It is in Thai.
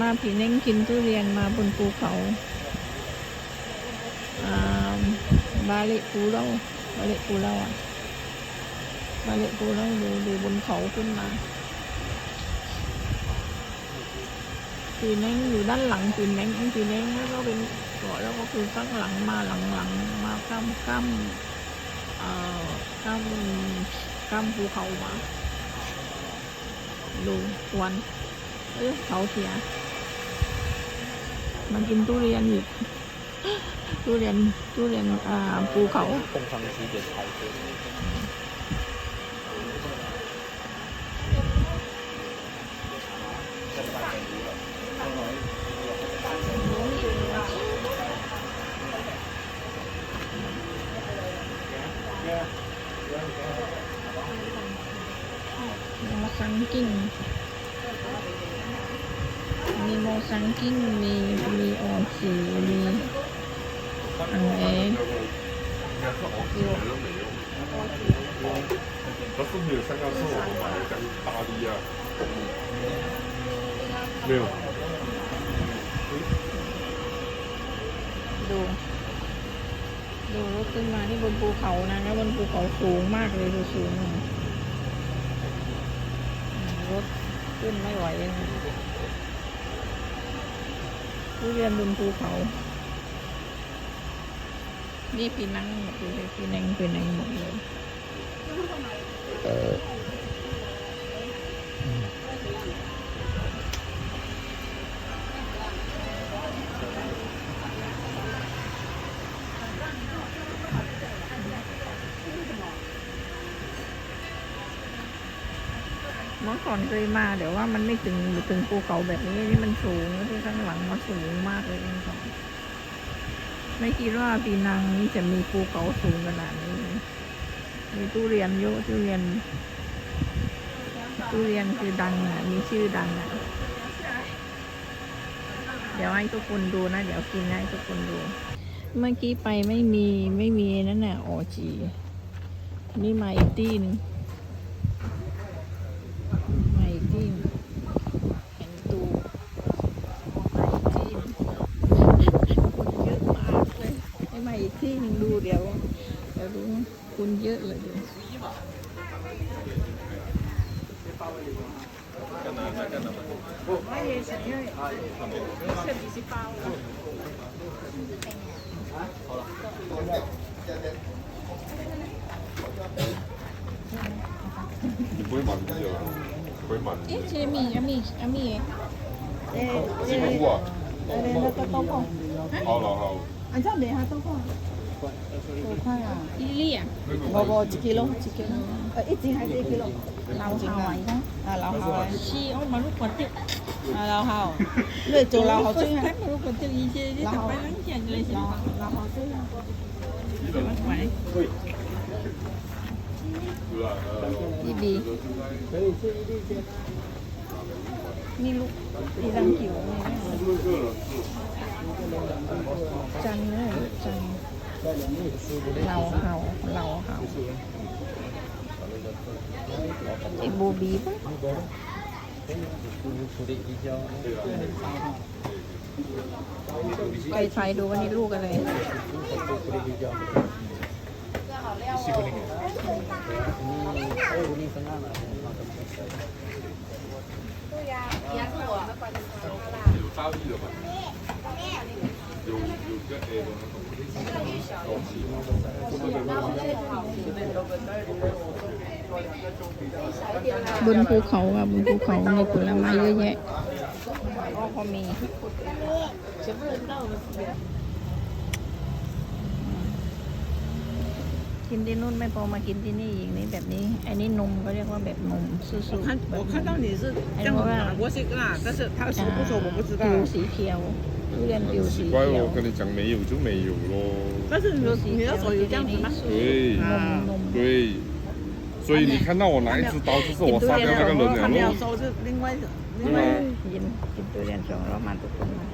มาผีเน่งกินทุเรียนมาบนภูเขาอ่าบาเละปูเล่าบาเละปูเล่าอะบาเละปูเล่าดูดูบนเขาขึ้นมาผีเน่งอยู่ด้านหลังผีเน่งผีเน่งแล้วก็เป็นเกาะแล้วก็คือข้างหลังมาหลังหลังๆมาข้ามข้ามเอ่อข้ามข้ามภูเขามาดูควัน เออเขาเสีย มันกินตู้เรียนอีกตู้เรียนตู้เรียนอ่าปูเขาคงทำทีเด็ดไทยเยังกกันกิ่ง มีโมซังกิ้ง มีมีออมสีมีอันเแล้วส้มีสังกาโซ่หมายจาตาดีอะเร็วดู ดูรถขึ้นมาที่บนภูเขานะแล้วบนภูเขาสูงมากเลยสูงรถขึ้นไม่ไหวเลย ทุเรียนบนภูเขา นี่ปีนังหมดเลยปีนังปีนังหมดเลย เมื่อก่อนเคยมาเดี๋ยวว่ามันไม่ถึงถึงภูเขาแบบนี้นี่มันสูงแล้วที่ข้างหลังมาสูงมากเลยเองค่ะไม่คิดว่าปีนังนี่จะมีภูเขาสูงขนาดนี้ มีทุเรียนเยอะทุเรียนทุเรียนคือดังอะ มีชื่อดังอะ เดี๋ยวให้ทุกคนดูนะ เดี๋ยวกินให้ทุกคนดู เมื่อกี้ไปไม่มีไม่มีนั่นน่ะออจีนี่มาอีกที่นึงมาอีกที่หนึ่งเห็นตูมาอีกที่หนึ่งคนเยอะมากเลยให้มาอีกที่หนึ่งดูเดี๋ยว เดี๋ยวดูคุณ เยอะเลยดู 你不会满意的，不会满意 เอ๊ะ 的。 เชมีอามีอามีเอ๊ะ 什么菇啊？ เอ๊ะแล้วก็ต้มก่อน 好了好，อันเจ้าเ 块啊，一粒啊，无无一斤咯，一斤咯，呃，一斤还是一斤咯？老校啊，啊老校啊，是，我嘛路管掉，啊老校，你做老校最啊？我路管掉以前，你上班能见个是老老校最啊？一粒，你路，你让球呢？真的真。 เลยจันเราเห่าเราเห่าไอ้บูบีปะไปใช้ดูว่านี่ลูกอะไร有 บนภูเขาอะบนภูเขามีผลไม้เยอะแยะก็พอมี กินที่นู่นไม่พอมากินที่นี่อีกนี่แบบนี้ อันนี้นมก็เรียกว่าแบบนมสู้ 我 ๆ 看 แบบ 我看到你是这样拿过去啦但是他熟不熟我不知道 ผิวสีเขียวทุเรียนผิว 很 สี 奇 เขี 怪 ยว 哦，跟你讲没有就没有咯。但是你你的手有这样子吗对啊对，所以你看到我拿一支刀，就是我杀掉那个人了咯。他没有收是另外另外 กินกินทุเรียนสองรอบมาทุกคนมา